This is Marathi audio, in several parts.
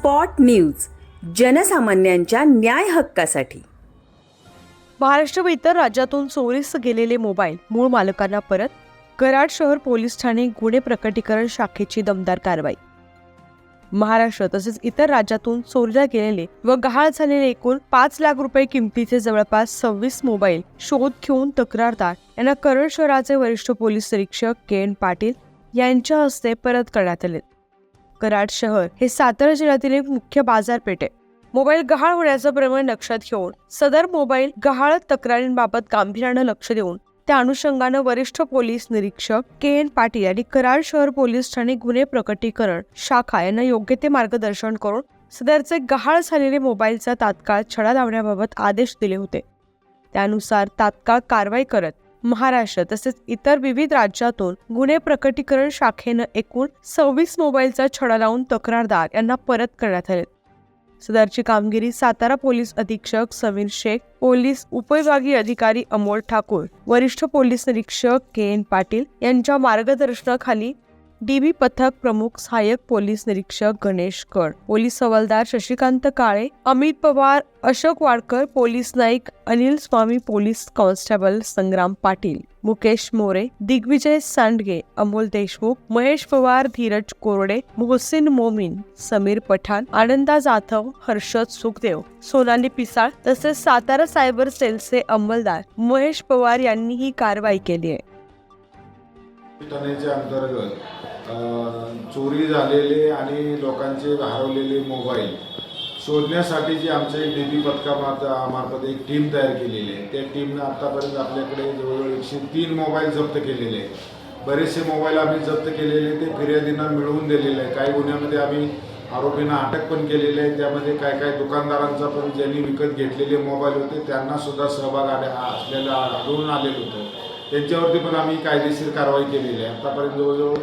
स्पॉट न्यूज जनसामान्यांच्या न्याय हक्कासाठी. महाराष्ट्र व इतर राज्यातून चोरीस गेलेले मोबाईल मूळ मालकांना परत कराड शहर पोलीस ठाणे गुन्हे प्रकटीकरण शाखेची दमदार कारवाई. महाराष्ट्र तसेच इतर राज्यातून चोरीला गेलेले व गहाळ झालेले एकूण पाच लाख रुपये किमतीचे जवळपास सव्वीस मोबाईल शोध घेऊन तक्रारदार यांना कराड शहराचे वरिष्ठ पोलीस निरीक्षक के एन पाटील यांच्या हस्ते परत करण्यात आले. कराड शहर हे सातारा जिल्ह्यातील एक मुख्य बाजारपेठ आहे. मोबाईल गहाळ होण्याचं प्रमाण लक्षात घेऊन सदर मोबाईल गहाळ तक्रारींबाबत गांभीर्यानं लक्ष देऊन त्या अनुषंगानं वरिष्ठ पोलीस निरीक्षक के एन पाटील यांनी कराड शहर पोलीस ठाणे गुन्हे प्रकटीकरण शाखा यांना योग्य ते मार्गदर्शन करून सदरचे गहाळ झालेले मोबाईलचा तात्काळ छडा लावण्याबाबत आदेश दिले होते. त्यानुसार तात्काळ कारवाई करत महाराष्ट्र तसेच इतर विविध राज्यातून गुन्हे प्रकटीकरण शाखेनं एकूण सव्वीस मोबाईलचा छडा लावून तक्रारदार यांना परत करण्यात आले. सदरची कामगिरी सातारा पोलीस अधीक्षक समीर शेख पोलीस उपविभागीय अधिकारी अमोल ठाकूर वरिष्ठ पोलीस निरीक्षक के एन पाटील यांच्या मार्गदर्शनाखाली डीबी पथक प्रमुख सहाय्यक पोलीस निरीक्षक गणेश कड पोलीस हवालदार Shashikant Kale Amit Pawar Ashok Wadkar police Naik Anil Swami police constable Sangram Patil Mukesh More Digvijay Sandge Amol Deshmukh Mahesh Pawar Dheeraj कोरडे मोहसिन मोमीन समीर पठाण आनंदा जाधव हर्षद सुखदेव सोनाली पिसाळ तसेच सातारा सायबर सेलचे अंमलदार महेश पवार यांनी ही कारवाई केली आहे. ठाण्याच्या अंतर्गत चोरी झालेले आणि लोकांचे हरवलेले मोबाईल शोधण्यासाठी जी आमच्या डी बी पथकामार्फत एक टीम तयार केलेली आहे. त्या टीमनं आत्तापर्यंत आपल्याकडे जवळजवळ एकशे तीन मोबाईल जप्त केलेले आहेत. बरेचसे मोबाईल आम्ही जप्त केलेले ते फिर्यादींना मिळवून दिलेले आहे काही गुन्ह्यामध्ये आम्ही आरोपींना अटक पण केलेली आहे. त्यामध्ये काय काय दुकानदारांचा पण ज्यांनी विकत घेतलेले मोबाईल होते त्यांना सुद्धा सहभाग आले असलेला आढळून आलेलं होतं. त्यांच्यावरती पण आम्ही कायदेशीर कारवाई केलेली आहे. आतापर्यंत जवळजवळ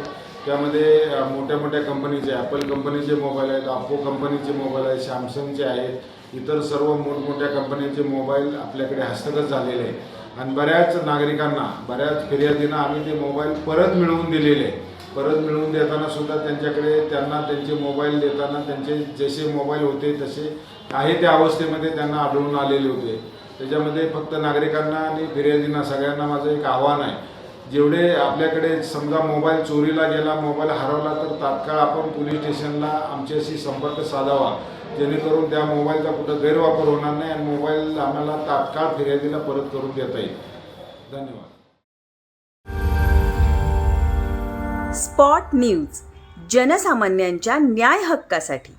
त्यामध्ये मोठ्या मोठ्या कंपनीचे ॲपल कंपनीचे मोबाईल आहेत अप्पो कंपनीचे मोबाईल आहेत सॅमसंगचे आहेत. इतर सर्व मोठमोठ्या कंपन्यांचे मोबाईल आपल्याकडे हस्तगत झालेले आहे आणि बऱ्याच नागरिकांना बऱ्याच फिर्यादींना आम्ही ते मोबाईल परत मिळवून दिलेले आहे परत मिळवून देताना सुद्धा त्यांच्याकडे त्यांना त्यांचे मोबाईल देताना त्यांचे जसे मोबाईल होते तसे आहे त्या अवस्थेमध्ये त्यांना आढळून आलेले होते. त्याच्यामध्ये फक्त नागरिकांना आणि फिर्यादींना सगळ्यांना माझं एक आव्हान आहे. जेवढे आपल्याकडे समजा मोबाईल चोरीला गेला मोबाईल हरवला तर तात्काळ आपण पोलीस स्टेशनला आमच्याशी संपर्क साधावा. जेणेकरून त्या मोबाईलचा कुठं गैरवापर होणार नाही आणि मोबाईल आम्हाला तात्काळ फिर्यादीला परत करून देता येईल. धन्यवाद. स्पॉट न्यूज जनसामान्यांच्या न्याय हक्कासाठी.